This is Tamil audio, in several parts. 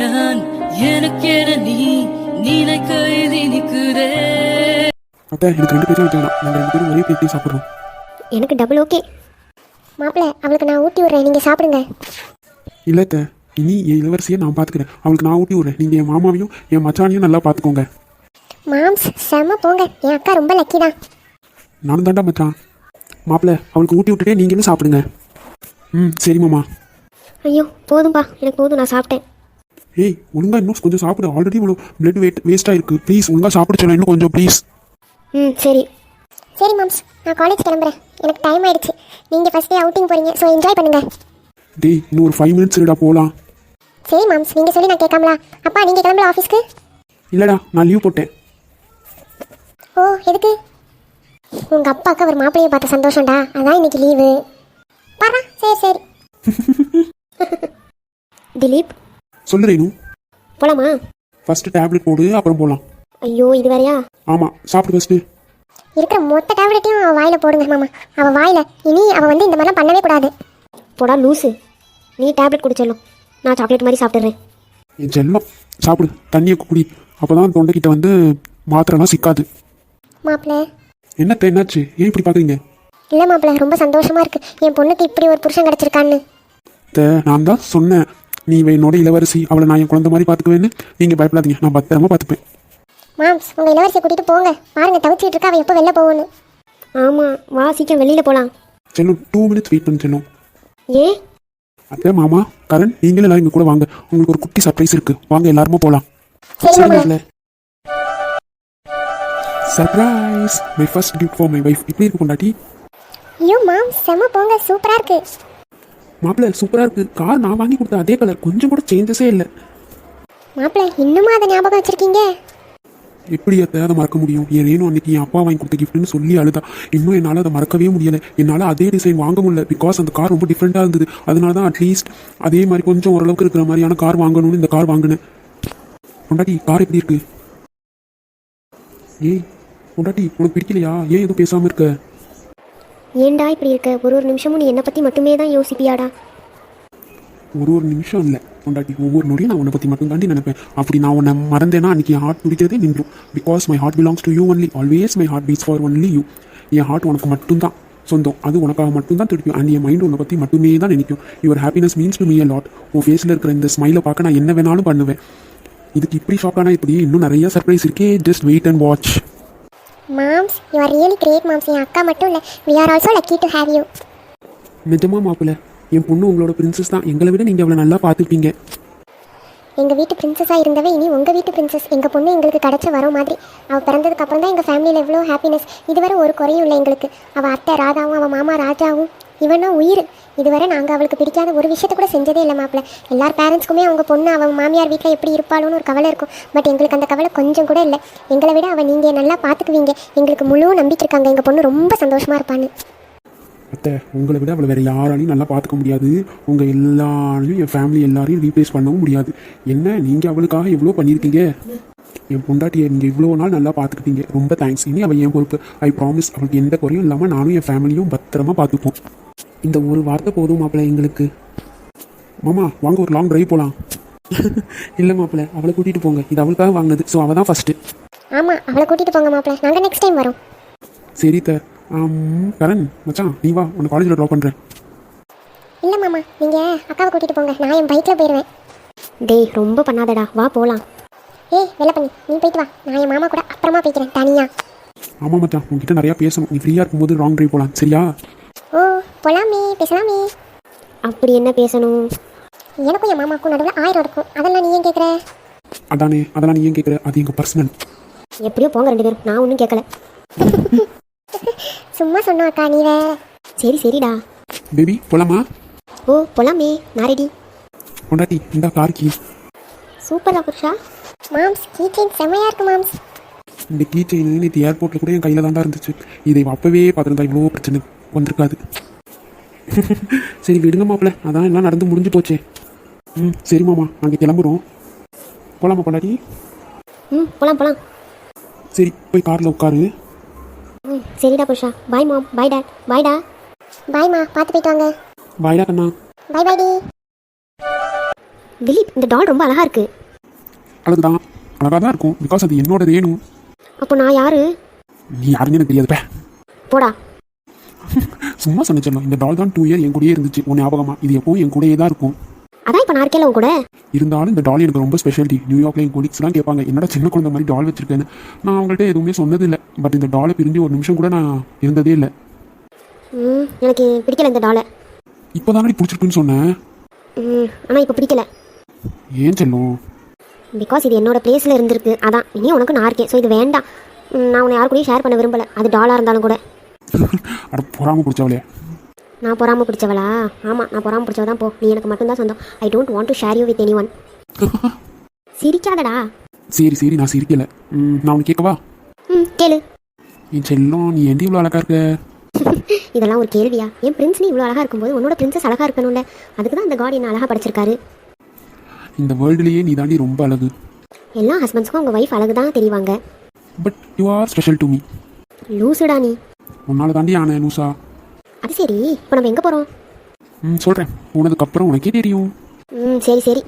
நான் எனக்கென நீ நினைக்க எழுதி நிற்கிறே அத்தை எனக்கு ரெண்டு பேரும் வைக்கலாம் நாங்கள் ரெண்டு பேரும் ஒரே பிளேட்லேயே சாப்பிட்றோம். எனக்கு டபுள் ஓகே மாப்பிள்ளை அவளுக்கு நான் ஊட்டி விட்றேன். நீங்கள் சாப்பிடுங்க. இல்லை அத்தை இனி என் இளவரசியை நான் பார்த்துக்கிறேன் அவளுக்கு நான் ஊட்டி விட்றேன். நீங்கள் என் மாமாவையும் என் மச்சானையும் நல்லா பார்த்துக்கோங்க மாம்ஸ் செம போங்க. என் அக்கா ரொம்ப லக்கி தான். நானும் தாண்டா மச்சான். மாப்பிள்ள அவளுக்கு ஊட்டி விட்டுட்டே நீங்களும் சாப்பிடுங்க? ம் சரி மாமா. ஐயோ போதும்பா. எனக்கு போதும் நான் சாப்பிட்டேன். ஏய் ஒழுங்கா இன்னும் கொஞ்சம் சாப்பிடு. ஆல்ரெடி இவ்வளோ பிளட் வெயிட் வேஸ்ட்டாக இருக்குது ப்ளீஸ் ஒழுங்கா சாப்பிட சொல்ல இன்னும் கொஞ்சம் ப்ளீஸ் ம் சரி. சரி மாம்ஸ் நான் காலேஜ் கிளம்புறேன். எனக்கு டைம் ஆயிடுச்சு. நீங்கள் ஃபஸ்ட் டே அவுட்டிங் போகிறீங்க ஸோ என்ஜாய் பண்ணுங்க. டேய் இன்னும் ஒரு ஃபைவ் மினிட்ஸ் இருடா போகலாம் சரி மாம்ஸ் நீங்கள் சொல்லி நான் கேட்காமலா? அப்பா நீங்கள் கிளம்பல ஆஃபீஸ்க்கு இல்லைடா நான் லீவ் போட்டேன். ஓ எதுக்கு? உங்கள் அப்பாவுக்கு அவர் மாப்பிள்ளையை பார்த்த சந்தோஷம்டா. அதான் இன்னைக்கு லீவு பாரா சரி சரி. திலீப் சொல்லு ரேணு. போலாமா? ஃபஸ்ட்டு டேப்லெட் போடு அப்புறம் போகலாம் ஐயோ இது வேறையா? ஆமாம் சாப்பிடு ஃபஸ்ட்டு இருக்கிற மொத்த டேப்லெட்டையும் அவள் வாயில் போடுங்க மாமா. அவள் வாயில் இனி அவள் வந்து இந்த மாதிரிலாம் பண்ணவே கூடாது. போடா லூசு. நீ டேப்லெட் குடிச்சிடலாம் நான் சாக்லேட் மாதிரி சாப்பிட்றேன் என் செல்லம் சாப்பிடு. தண்ணியை குடி. அப்போ தான் தொண்டைக்கிட்ட வந்து மாத்திரைலாம் சிக்காது. மாப்பிள்ள என்னத்த என்னாச்சு? ஏன் இப்படி பார்க்குறீங்க இல்லை மாப்பிள்ள ரொம்ப சந்தோஷமா இருக்கு. என் பொண்ணுக்கு இப்படி ஒரு புருஷன் கிடைச்சிருக்கான்னு. நான் தான் சொன்னேன். நீ இவ என்னோட இளவரசி அவளை நான் என் குழந்தை மாதிரி பார்த்துக்குவேன்னு நீங்கள் பயப்படாதீங்க. நான் பத்திரமா பார்த்துப்பேன். மாம்ஸ் உங்கள் இளவரசியை கூட்டிகிட்டு போங்க. பாருங்க தவிச்சிட்டு இருக்கா அவள் எப்போ வெளில போகணும் ஆமாம் வா சீக்கிரம் வெளியில் போகலாம் செல்லும் டூ மினிட்ஸ் வெயிட் பண்ணு செல்லும் ஏ? அத்தை மாமா கரண் நீங்களும் எல்லாரும் இங்கே கூட வாங்க. உங்களுக்கு ஒரு குட்டி சர்ப்ரைஸ் இருக்கு. வாங்க எல்லாருமே போகலாம் சரி மாமா. Surprise my first gift for my wife இப்படி இருக்கு கொண்டாட்டி ஐயோ மாம் செம போங்க. சூப்பராக இருக்கு. மாப்பிள்ள சூப்பராக இருக்கு. கார் நான் வாங்கி கொடுத்த அதே கலர் கொஞ்சம் கூட சேஞ்சஸே இல்லை. மாப்பிள்ள இன்னுமா அதை ஞாபகம் வச்சிருக்கீங்க? எப்படி அதை மறக்க முடியும்? என் ரேணு அன்னைக்கு என் அப்பா வாங்கி கொடுத்த கிஃப்ட்னு சொல்லி அழுதா. இன்னும் என்னால் அதை மறக்கவே முடியலை. என்னால் அதே டிசைன் வாங்க முடியல. பிகாஸ் அந்த கார் ரொம்ப டிஃப்ரெண்ட்டாக இருந்தது. அதனால தான் அட்லீஸ்ட் அதே மாதிரி கொஞ்சம் ஓரளவுக்கு இருக்கிற மாதிரியான கார் வாங்கணும்னு இந்த கார் வாங்கினேன். பொண்டாட்டி கார் எப்படி இருக்கு? ஏய் பொண்டாட்டி உனக்கு பிடிக்கலையா? ஏன் எதுவும் பேசாமல் இருக்க? ஏன்டா இப்படி இருக்க? ஒரு ஒரு நிமிஷமும் நீ என்னை பற்றி மட்டுமே தான் யோசிப்பியாடா? ஒரு ஒரு நிமிஷம் இல்லை. பொண்டாட்டி ஒவ்வொரு நொடியும் நான் உன்னை பற்றி மட்டும் தாண்டி நினைப்பேன். அப்படி நான் உன்னை மறந்தேன்னா அன்றைக்கி ஹார்ட் துடிக்கிறதே நின்றும். Because my heart belongs to you only always my heart beats for only you N heart உனக்கு மட்டும்தான் சொந்தம். அது உனக்காக மட்டும்தான் திருப்பியும் அண்ட் என் மைண்ட் உன்னை பற்றி மட்டுமே தான் நினைக்கும். Your happiness means to me a lot உன் ஃபேஸில் இருக்கிற இந்த ஸ்மைலை பார்க்க நான் என்ன வேணாலும் பண்ணுவேன். இதுக்கு இப்படி ஷாக்கானா இப்படி இன்னும் நிறைய சர்ப்ரைஸ் இருக்கே. ஜஸ்ட் வெயிட் அண்ட் வாட்ச் மாம்ஸ் யூ ஆர் ரியலி கிரேட் மாம்ஸ் என் அக்கா மட்டும் இல்லை. We are also lucky to have you நிஜமா மாப்பிள்ள என் பொண்ணு உங்களோட பிரின்சஸ் தான். எங்களை விட நீங்கள் அவளை நல்லா பார்த்துப்பீங்க எங்கள் வீட்டு பிரின்சஸாக இருந்தவ இனி உங்கள் வீட்டு பிரின்சஸ் எங்கள் பொண்ணு எங்களுக்கு கிடச்ச வரோம் மாதிரி. அவள் பிறந்ததுக்கு அப்புறம் தான் எங்கள் ஃபேமிலியில் எவ்வளோ ஹாப்பினஸ் இதுவரை ஒரு குறையும் இல்லை எங்களுக்கு. அவள் அத்தை ராதாவும் அவள் மாமா ராஜாவும் இவனா உயிர். இதுவரை நாங்கள் அவளுக்கு பிடிக்காத ஒரு விஷயத்த கூட செஞ்சதே இல்லை மாப்பிள்ள எல்லார் பேரண்ட்ஸ்க்குமே அவங்க பொண்ணு அவன் மாமியார் வீட்டில் எப்படி இருப்பாளோன்னு ஒரு கவலை இருக்கும். பட் எங்களுக்கு அந்த கவலை கொஞ்சம் கூட இல்லை. எங்களை விட அவள் நீங்கள் நல்லா பார்த்துக்குவீங்க எங்களுக்கு முழு நம்பிக்கை இருக்காங்க. எங்கள் பொண்ணு ரொம்ப சந்தோஷமாக இருப்பான்னு. அத்தை உங்களை விட அவளை வேற யாராலையும் நல்லா பார்த்துக்க முடியாது. உங்கள் எல்லாரையும் என் ஃபேமிலி எல்லாரையும் ரீப்ளேஸ் பண்ணவும் முடியாது. என்ன நீங்கள் அவளுக்காக எவ்வளோ பண்ணியிருக்கீங்க? என் பொண்டாட்டியை நீங்கள் இவ்வளோ நாள் நல்லா பார்த்துக்கிட்டீங்க ரொம்ப தேங்க்ஸ் இனி அவள் என் பொறுப்பு. ஐ ப்ராமிஸ் அவளுக்கு எந்த குறையும் இல்லாமல் நானும் என் ஃபேமிலியும் பத்திரமா பார்த்துப்போம் இந்த ஒரு வார்த்தை போதும் மாப்பிள்ள எங்களுக்கு. மாமா வாங்க ஒரு லாங் டிரைவ் போகலாம் இல்லை மாப்பிள்ள அவளை கூட்டிகிட்டு போங்க. இது அவளுக்காக வாங்கினது. ஸோ அவள் தான் ஃபஸ்ட்டு ஆமாம் அவளை கூட்டிகிட்டு போங்க மாப்பிள்ள நாங்கள் நெக்ஸ்ட் டைம் வரோம். சரி த கரண் மச்சான் நீ வா. உன்னை காலேஜில் ட்ராப் பண்ணுறேன் இல்லை மாமா நீங்கள் அக்காவை கூட்டிகிட்டு போங்க. நான் என் பைக்கில் போயிடுவேன் டேய் ரொம்ப பண்ணாதடா. வா போகலாம் ஏய் வெள்ள பண்ணி. நீ போயிட்டு வா. நான் என் மாமா கூட அப்புறமா போய்க்கிறேன் தனியாக ஆமாம் மச்சான். உங்ககிட்ட நிறையா பேசணும். நீ ஃப்ரீயாக இருக்கும்போது ராங் டிரைவ் போகலாம் சரியா? போலாமே பேசலாமே. அப்படி என்ன பேசணும்? எனக்கும் என் மாமாக்கும் நடுவில் ஆயிரம் இருக்கும். அதெல்லாம் நீ ஏன் கேட்குற அதானே அதெல்லாம் நீ ஏன் கேட்குற அது எங்கள் பர்சனல் எப்படியோ போங்க ரெண்டு பேரும். நான் ஒன்றும் கேட்கல சும்மா சொன்னோம் அக்கா நீ வேற. சரி சரிடா. பேபி போலாமா? ஓ போலாமே. நான் ரெடி கொண்டாட்டி இந்த கார் கீ சூப்பரா புருஷா. மாம்ஸ் கீ செயின் செமையா இருக்கு மாம்ஸ். இந்த கீ செயின் நேற்று ஏர்போர்ட்டில் கூட என் கையில் தாண்டா இருந்துச்சு. இதை அப்பவே பார்த்துருந்தா இவ்வளோ பிரச்சனை வந்திருக்காது. சரி விடுங்க மாப்பிள்ள அதான் எல்லாம் நடந்து முடிஞ்சு போச்சே. ம் சரி மாமா நாங்கள் கிளம்புறோம். போலாமா கொண்டாட்டி ம் போலாம் போலாம். சரி போய் காரில் உட்காரு. ம் சரிடா புருஷா. பாய் மாம் பாய் டாட் பாய்டா பாய்மா பார்த்து போயிட்டு வாங்க. பாய்டா கண்ணா. பாய் பாய் டி. திலீப் இந்த டால் ரொம்ப அழகா இருக்கு. அழகு தான் அழகாக தான் இருக்கும். பிகாஸ் அது என்னோட ரேணு. அப்போ நான் யாரு? நீ யாருன்னு எனக்கு தெரியாது பே. போடா. சும்மா சொன்ன செல்லம் இந்த டால் தான் டூ இயர் என் கூடயே இருந்துச்சு. உன் ஞாபகமா? இது எப்பவும் என் கூடயே தான் இருக்கும். அதான் இப்போ நான் இருக்கேன்ல உன் கூட. இருந்தாலும் இந்த டால் எனக்கு ரொம்ப ஸ்பெஷாலிட்டி நியூயார்க்ல என் கொலீக்ஸ்லாம் கேட்பாங்க என்னடா சின்ன குழந்தை மாதிரி டால் வச்சிருக்கேன்னு? நான் அவங்கள்ட்ட எதுவுமே சொன்னது இல்லை பட் இந்த டாலை பிரிஞ்சு ஒரு நிமிஷம் கூட நான் இருந்ததே இல்லை. எனக்கு பிடிக்கல இந்த டாலை இப்போ தானடி பிடிச்சிருக்குன்னு சொன்னேன் ஆனால் இப்போ பிடிக்கல. ஏன் செல்லம்? பிகாஸ் இது என்னோட பிளேஸில் இருந்திருக்கு. அதான் இனி உனக்கு நான் இருக்கேன். ஸோ இது வேண்டாம். நான் உன்னை யாரு கூடயும் ஷேர் பண்ண விரும்பல. அது டாலாக இருந்தாலும் கூட. அட பொறாம பிடிச்சவளே. நான் பொறாம பிடிச்சவளா? ஆமாம் நான் பொறாம பிடிச்சவ தான் போ. நீ எனக்கு மட்டும்தான் சொந்தம். I don't want to share you with anyone சிரிக்காதடா. சரி சரி நான் சிரிக்கல. ம், நான் உனக்கு கேட்கவா ம் கேளு. என் செல்லம் நீ ஏன்டி இவ்வளோ அழகா இருக்க? இதெல்லாம் ஒரு கேள்வியா? என் பிரின்ஸ் நீ இவ்வளோ அழகாக இருக்கும்போது உன்னோட பிரின்சஸ் அழகாக இருக்கணும்ல. அதுக்கு தான் அந்த காட் என்ன அழகாக படைச்சிருக்காரு. இந்த வேர்ல்டுலேயே நீ தாண்டி ரொம்ப அழகு. எல்லா ஹஸ்பண்ட்ஸ்க்கும் அவங்க ஒய்ஃப் அழகு தான் தெரிவாங்க. But you are special to me லூசுடா நீ. உன்னால தாண்டி ஆனேன் லூசா. அது சரி இப்போ நம்ம எங்கே போகிறோம் ம் சொல்கிறேன் போனதுக்கப்புறம் உனக்கே தெரியும். ம் சரி சரி.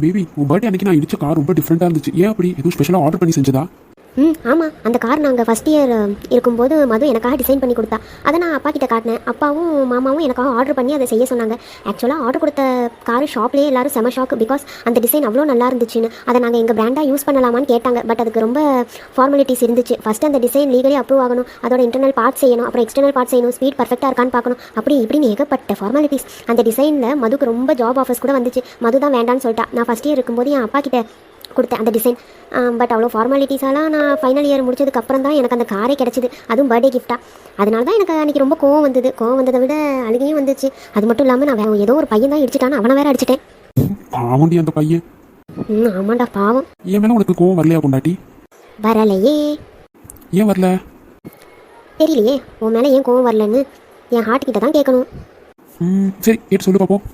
பேபி உன் பர்த்டே அன்னைக்கு நான் இடிச்ச கார் ரொம்ப டிஃப்ரெண்ட்டாக இருந்துச்சு. ஏன் அப்படி? எதுவும் ஸ்பெஷலாக ஆர்டர் பண்ணி செஞ்சதா? ம் ஆமாம் அந்த கார் நாங்கள் ஃபஸ்ட் இயர் இருக்கும்போது மது எனக்காக டிசைன் பண்ணி கொடுத்தா. அதை நான் அப்பா கிட்ட காட்டினேன். அப்பாவும் மாமாவும் எனக்காக ஆர்டர் பண்ணி அதை செய்ய சொன்னாங்க. ஆக்சுவலாக ஆர்டர் கொடுத்த கார் ஷாப்லேயே எல்லாரும் செம ஷாக் பிகாஸ் அந்த டிசைன் அவ்வளோ நல்லா இருந்துச்சுன்னு. அதை நாங்கள் எங்கள் பிராண்டாக யூஸ் பண்ணலாமான்னு கேட்டாங்க. பட் அதுக்கு ரொம்ப ஃபார்மாலிட்டிஸ் இருந்துச்சு. ஃபஸ்ட்டு அந்த டிசைன் லீகலி அப்ரூவ் ஆகணும். அதோட இன்டர்னல் பார்ட் செய்யணும். அப்புறம் எக்ஸ்டர்னல் பார்ட் செய்யணும். ஸ்பீட் பர்ஃபெக்டாக இருக்கான்னு பார்க்கணும். அப்படி இப்படின்னு ஏகப்பட்ட ஃபார்மாலிட்டிஸ் அந்த டிசைனில் மதுக்கு ரொம்ப ஜாப் ஆஃபர்ஸ் கூட வந்துச்சு. மது தான் வேண்டான்னு சொல்லிட்டா. நான் ஃபஸ்ட் இயர் இருக்கும்போது என் அப்பா கிட்ட கொடுத்தேன் அந்த டிசைன் பட் அவ்வளோ ஃபார்மாலிட்டிஸாலாம் நான் ஃபைனல் இயர் முடிச்சதுக்கு அப்புறம் தான் எனக்கு அந்த காரே கிடச்சிது. அதுவும் பர்த்டே கிஃப்ட்டாக அதனால தான் எனக்கு அன்றைக்கி ரொம்ப கோவம் வந்தது. கோவம் வந்ததை விட அழுகையும் வந்துச்சு. அது மட்டும் இல்லாமல் நான் வேற ஏதோ ஒரு பையன் தான் இடிச்சிட்டான்னு அவனை வேற அடிச்சிட்டேன். பாவண்டி அந்த பையன். ம் ஆமாண்டா பாவம். என் மேலே உனக்கு கோவம் வரலையா பொண்டாட்டி? வரலையே. ஏன் வரல? தெரியலையே. உன் மேலே ஏன் கோவம் வரலன்னு என் ஹார்ட் கிட்ட தான் கேட்கணும். ம் சரி கேட்டு சொல்லு பார்ப்போம்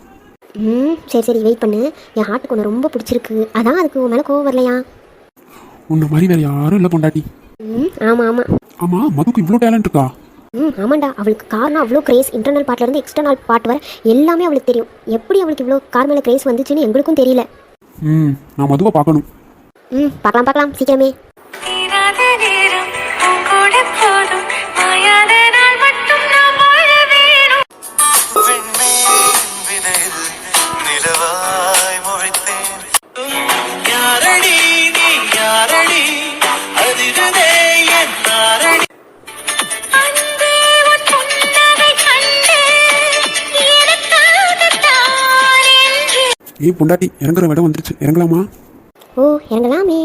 ம் சரி சரி வெயிட் பண்ணு. என் ஹார்ட்டுக்கு உன்னை ரொம்ப பிடிச்சிருக்கு. அதான் அதுக்கு உன் மேலே கோவம் வரலையா? உன்னை மாதிரி வேற யாரும் இல்லை பொண்டாட்டி. ம் ஆமாம் ஆமாம் ஆமாம் மதுக்கு இவ்வளோ டேலண்ட் இருக்கா? ம் ஆமாண்டா. அவளுக்கு கார்னா அவ்வளோ கிரேஸ் இன்டர்னல் பார்ட்லேருந்து எக்ஸ்டர்னல் பார்ட் வர எல்லாமே அவளுக்கு தெரியும். எப்படி அவளுக்கு இவ்வளோ கார் மேலே கிரேஸ் வந்துச்சுன்னு எங்களுக்கும் தெரியல. ம் நான் மதுவை பார்க்கணும். ம் பார்க்கலாம் பார்க்கலாம். சீக்கிரமே. ஏய் பொண்டாட்டி இறங்குற இடம் வந்துருச்சு. இறங்கலாமா? ஓ இறங்கலாமே.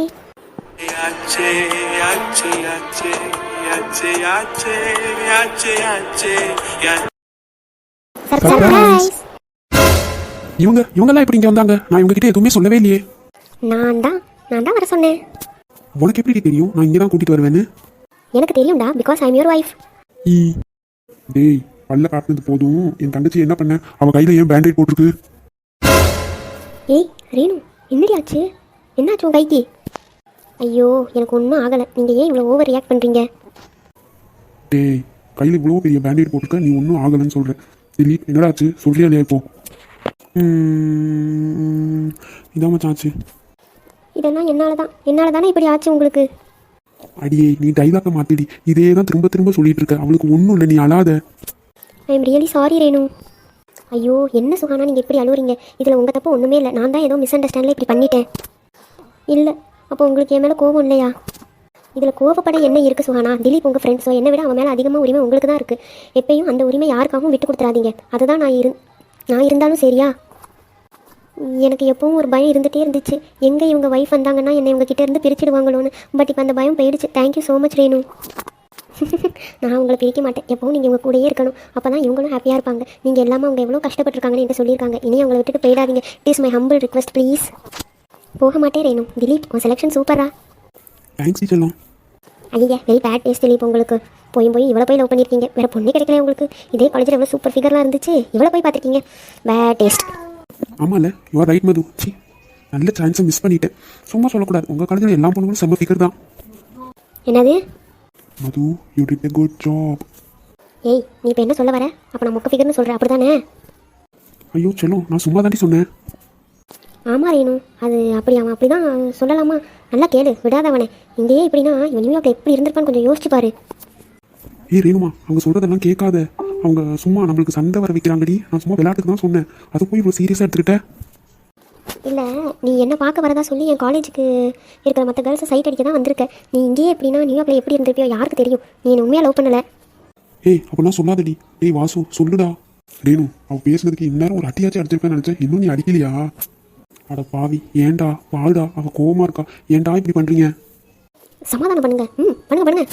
இவங்க இவங்க எல்லாம் இப்படி இங்க வந்தாங்க? நான் இவங்க கிட்ட எதுவுமே சொல்லவே இல்லையே. நான் தான் நான் தான் வர சொன்னேன். உனக்கு எப்படி தெரியும்? நான் இங்க தான் கூட்டிட்டு வருவேன்னு. எனக்கு தெரியும்டா because I am your wife ஈ டேய் பல்ல காட்டுனது போதும். என் தங்கச்சி என்ன பண்ண? அவ கையில ஏன் பேண்டேஜ் போட்டுருக்கு? ஏய் ரேணு என்னடி ஆச்சு என்னாச்சு உன் கைக்கு? ஐயோ எனக்கு ஒன்றும் ஆகலை. நீங்கள் ஏன் இவ்வளோ ஓவர் ரியாக்ட் பண்ணுறீங்க டேய் கையில் இவ்வளோ பெரிய பேண்டேட் போட்டிருக்க நீ ஒன்றும் ஆகலைன்னு சொல்கிற திலீப் என்னடா ஆச்சு சொல்றியா இல்லையா இப்போ? இதான் மச்சான் ஆச்சு. இதெல்லாம் என்னால் தான் என்னால் தானே இப்படி ஆச்சு உங்களுக்கு? அடியே நீ டைலாக்கை மாத்திடி. இதே தான் திரும்ப திரும்ப சொல்லிட்டு இருக்க. அவளுக்கு ஒன்றும் இல்லை நீ அழாத. I am really sorry Renu. ஐயோ என்ன சுகானா நீங்கள் இப்படி அழுவுறீங்க? இதில் உங்கள் தப்பு ஒன்றுமே இல்லை. நான் தான் ஏதோ மிஸ் அண்டர்ஸ்டாண்டில் இப்படி பண்ணிட்டேன். இல்லை அப்போ உங்களுக்கு என் மேலே கோவம் இல்லையா? இதில் கோவப்பட என்ன இருக்குது சுகானா? திலீப் உங்கள் ஃப்ரெண்ட்ஸோ என்னை விட அவன் மேலே அதிகமாக உரிமை உங்களுக்கு தான் இருக்குது எப்பயும் அந்த உரிமை யாருக்காகவும் விட்டு கொடுத்துறாதீங்க. அதை தான் நான் இரு நான் இருந்தாலும் சரியா? எனக்கு எப்பவும் ஒரு பயம் இருந்துகிட்டே இருந்துச்சு. எங்கே இவங்க ஒய்ஃப் வந்தாங்கன்னா என்னை இவங்க இருந்து பிரிச்சிடுவாங்களோன்னு. பட் இப்போ அந்த பயம் போயிடுச்சு. Thank you so much Renu. நான் உங்களை பிரிக்க மாட்டேன். எப்பவும் நீங்கள் உங்கள் கூடயே இருக்கணும். அப்போ தான் இவங்களும் ஹாப்பியாக இருப்பாங்க. நீங்கள் எல்லாமே அவங்க எவ்வளோ கஷ்டப்பட்டிருக்காங்கன்னு என்கிட்ட சொல்லியிருக்காங்க. இனி அவங்கள விட்டுட்டு போயிடாதீங்க. It is my humble request please போக மாட்டேன் ரேணு. திலீப் உன் செலெக்ஷன் சூப்பரா தேங்க்ஸ் செல்லம். ஐயா வெரி பேட் டேஸ்ட் திலீப் உங்களுக்கு. போய் போய் இவ்வளோ போய் லவ் பண்ணியிருக்கீங்க. வேறு பொண்ணே கிடைக்கல உங்களுக்கு? இதே காலேஜில் எவ்வளோ சூப்பர் ஃபிகர்லாம் இருந்துச்சு. இவ்வளோ போய் பார்த்துருக்கீங்க. பேட் டேஸ்ட் ஆமாம்ல யுவர் ரைட் மது. சி நல்ல சான்ஸை மிஸ் பண்ணிட்டேன். சும்மா சொல்லக்கூடாது. உங்கள் காலேஜில் எல்லா பொண்ணுங்களும் செம்ம ஃபிகர் தான். என்னது? Madhu you did a good job ஏய் நீ இப்போ என்ன சொல்ல வர? அப்போ நான் மொக்க ஃபிகர்னு சொல்கிறேன் அப்படி தானே ஐயோ செல்லம் நான் சும்மா தாண்டி சொன்னேன். ஆமா ரேணு. அது அப்படி அவன் அப்படி தான் சொல்லலாமா? நல்லா கேளு விடாத அவனை. இங்கேயே இப்படின்னா இவன் நியூயார்க்கில் எப்படி இருந்திருப்பான்னு கொஞ்சம் யோசிச்சு பாரு. ஏய் ரேணுமா அவங்க சொல்கிறதெல்லாம் கேட்காத. அவங்க சும்மா நம்மளுக்கு சண்டை வர வைக்கிறாங்கடி. நான் சும்மா விளையாட்டுக்கு தான் சொன்னேன். அதை போய் இவ்வளோ சீரியஸாக எடுத்துக்கிட்டேன் இல்லை நீ என்ன பார்க்க வரதா சொல்லி என் காலேஜுக்கு இருக்கிற மற்ற கேர்ள்ஸை சைட் அடிக்க தான் வந்திருக்க. நீ இங்கேயே எப்படின்னா நியூயார்க்கில் எப்படி இருந்திருப்பியோ யாருக்கு தெரியும்? நீ என்ன உண்மையாக லவ் பண்ணலை? ஏய் அப்படிலாம் சொல்லாதடி. ஏய் வாசு சொல்லுடா. ரேணு அவ பேசுனதுக்கு இந்நேரம் ஒரு அட்டியாச்சும் அடிச்சிருப்பேன்னு நினச்சேன். இன்னும் நீ அடிக்கலையா? அட பாவி ஏன்டா? பால்டா அவ கோவமா இருக்கா. ஏன்டா இப்படி பண்றீங்க? சமாதானம் பண்ணுங்க. ம் பண்ணுங்க பண்ணுங்க.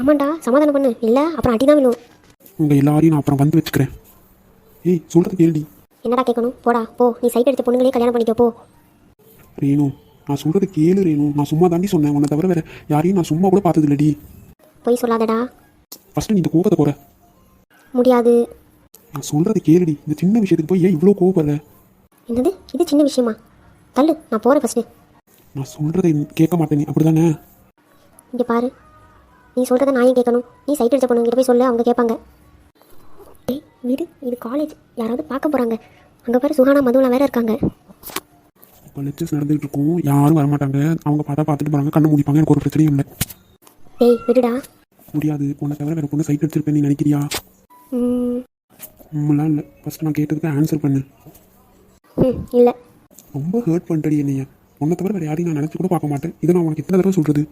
ஆமாண்டா சமாதானம் பண்ணு. இல்லை அப்புறம் அடி தான் விழும் உங்க எல்லாரையும் நான் அப்புறம் வந்து வச்சுக்கிறேன். ஏய் சொல்றது கேள்டி. என்னடா கேட்கணும்? போடா போ. நீ சைட் எடுத்த பொண்ணுங்களே கல்யாணம் பண்ணிக்கோ போ. ரேணு நான் சொல்றது கேளு ரேணு. நான் சும்மா தாண்டி சொன்னேன். உன்னை தவிர வேற யாரையும் நான் சும்மா கூட பார்த்தது இல்லடி பொய் சொல்லாதடா. ஃபர்ஸ்ட் நீ இந்த கோபத்தை குறை. முடியாது. நான் சொல்றது கேளுடி. இந்த சின்ன விஷயத்துக்கு போய் ஏன் இவ்வளோ கோவப்படுற? என்னது? இது சின்ன விஷயமா? தள்ளு. நான் போகிறேன் ஃபஸ்ட்டு நான் சொல்றதை கேட்க மாட்டேன் நீ. அப்படிதானே? இங்கே பாரு. நீ சொல்கிறத நான் ஏன் கேட்கணும்? நீ சைட் அடிச்ச பொண்ணுங்கிட்ட போய் சொல்லு. அவங்க கேட்பாங்க. வீடு இது காலேஜ் யாராவது பார்க்க போகிறாங்க அங்கே பாரு சுகானா மதுவில் வேற இருக்காங்க. இப்போ லெக்சர்ஸ் நடந்துகிட்டு இருக்கும். யாரும் வரமாட்டாங்க அவங்க பார்த்தா பார்த்துட்டு போறாங்க. கண்ணு முடிப்பாங்க. எனக்கு ஒரு பிரச்சனையும் இல்லை. டேய் விடுடா. முடியாது. உன்னை தவிர வேற பொண்ணு சைட் அடிச்சிருப்பேன் நீ நினைக்கிறியா? ம். உண்மைலாம் இல்லை. ஃபர்ஸ்ட் நான் கேட்டதுக்கு ஆன்சர் பண்ணு. ம் இல்லை. ரொம்ப ஹர்ட் பண்ணிட்டடி என்னைய. உன்னை தவிர வேற யாரையும் நான் நினச்சி கூட பார்க்க மாட்டேன். இதை நான் உனக்கு எத்தனை தடவை சொல்றது.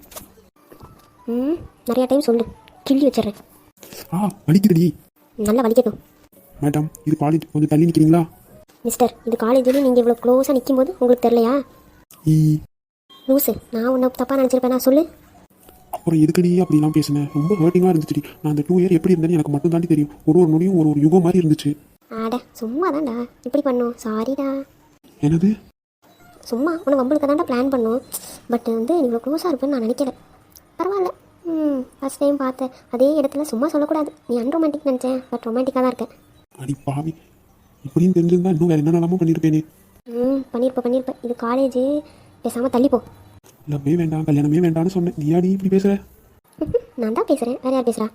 ம் நிறையா டைம் சொல்லு. கிள்ளி வச்சிடுறேன். ஆ வலிக்குதுடி. நல்லா வலிக்கட்டும். மேடம் இது காலேஜ் கொஞ்சம் தள்ளி நிற்கிறீங்களா மிஸ்டர் இது காலேஜில் நீங்கள் இவ்வளோ க்ளோஸாக நிற்கும்போது உங்களுக்கு தெரியலையா? ஈ. லூசு நான் உன்னை தப்பாக நினச்சிருப்பேனா? சொல்லு. அப்புறம் எதுக்கடி அப்படிலாம் பேசினேன் ரொம்ப ஹர்ட்டிங்காக இருந்துச்சுடி. நான் அந்த டூ இயர் எப்படி இருந்தேன்னு எனக்கு மட்டும் தாண்டி தெரியும். ஒரு ஒரு நொடியும் ஒரு ஒரு யுகம் மாதிரி இருந்துச்சு. ஆட சும்மா தான்டா இப்படி பண்ணோம். சாரிடா என்னது? சும்மா உன்னை வம்பளுக்கு தான்டா பிளான் பண்ணோம். பட் வந்து நீ இவ்வளோ க்ளோஸாக இருப்பேன்னு நான் நினைக்கல. பரவாயில்ல. ம் ஃபஸ்ட் டைம் பார்த்தேன். அதே இடத்துல சும்மா சொல்லக்கூடாது. நீ அன்ரொமான்டிக் நினச்சேன். பட் ரொமான்டிக்காக தான் இருக்கேன். அடி பாவி. இப்படின்னு தெரிஞ்சிருந்தா இன்னும் வேற என்னென்னலாமோ பண்ணியிருப்பேனே ம் பண்ணியிருப்ப பண்ணியிருப்ப இது காலேஜு பேசாமல் தள்ளிப்போ லவ்வே வேண்டாம். கல்யாணமே வேண்டாம்னு சொன்னேன். நீ அடி இப்படி பேசுற? நான் தான் பேசுகிறேன் வேறு யார் பேசுகிறா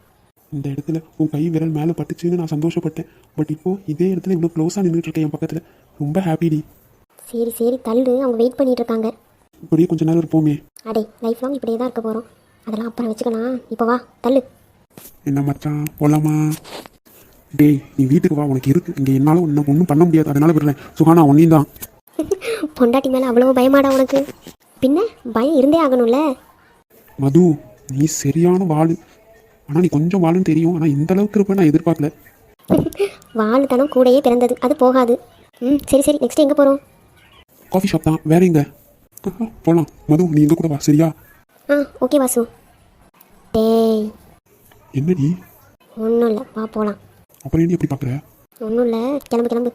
இந்த இடத்துல உன் கை விரல் மேலே பட்டுச்சுன்னு நான் சந்தோஷப்பட்டேன். பட் இப்போ இதே இடத்துல இவ்வளோ க்ளோஸாக நின்றுட்டு இருக்கேன் என் பக்கத்தில். ரொம்ப ஹாப்பிடி சரி சரி. தள்ளு. அவங்க வெயிட் பண்ணிட்டு இருக்காங்க. இப்படியே கொஞ்ச நேரம் இருப்போமே. அடே லைஃப் லாங் இப்படியே தான் இருக்க போகிறோம் அதெல்லாம் அப்புறம் வச்சுக்கலாம். இப்போ வா தள்ளு. என்ன மச்சான்? போலாமா? டேய் நீ வீட்டுக்கு வா உனக்கு இருக்கு. இங்கே என்னால் ஒன்றும் ஒன்றும் பண்ண முடியாது. அதனால விடுறேன். சுகானா ஒன்றையும் தான். பொண்டாட்டி மேலே அவ்வளோ பயமாடா உனக்கு? பின்ன பயம் இருந்தே ஆகணும்ல? மது நீ சரியான வாள். ஆனால் நீ கொஞ்சம் வாளுன்னு தெரியும். ஆனால் இந்த அளவுக்கு இருப்பேன் நான் எதிர்பார்க்கல. வாழ்த்தனம் கூடயே பிறந்தது. அது போகாது. ம் சரி சரி. நெக்ஸ்ட் எங்கே போகிறோம் காஃபி ஷாப் தான். வேற எங்க? போகலாம் மது நீ எங்க கூட வா சரியா? ஆ ஓகே வாசு. டேய். என்னடி? ஒன்றும் இல்லை. வா போகலாம் அப்புறம் ஏன்டி எப்படி பார்க்குற? ஒன்றும் இல்லை. கிளம்பு கிளம்பு.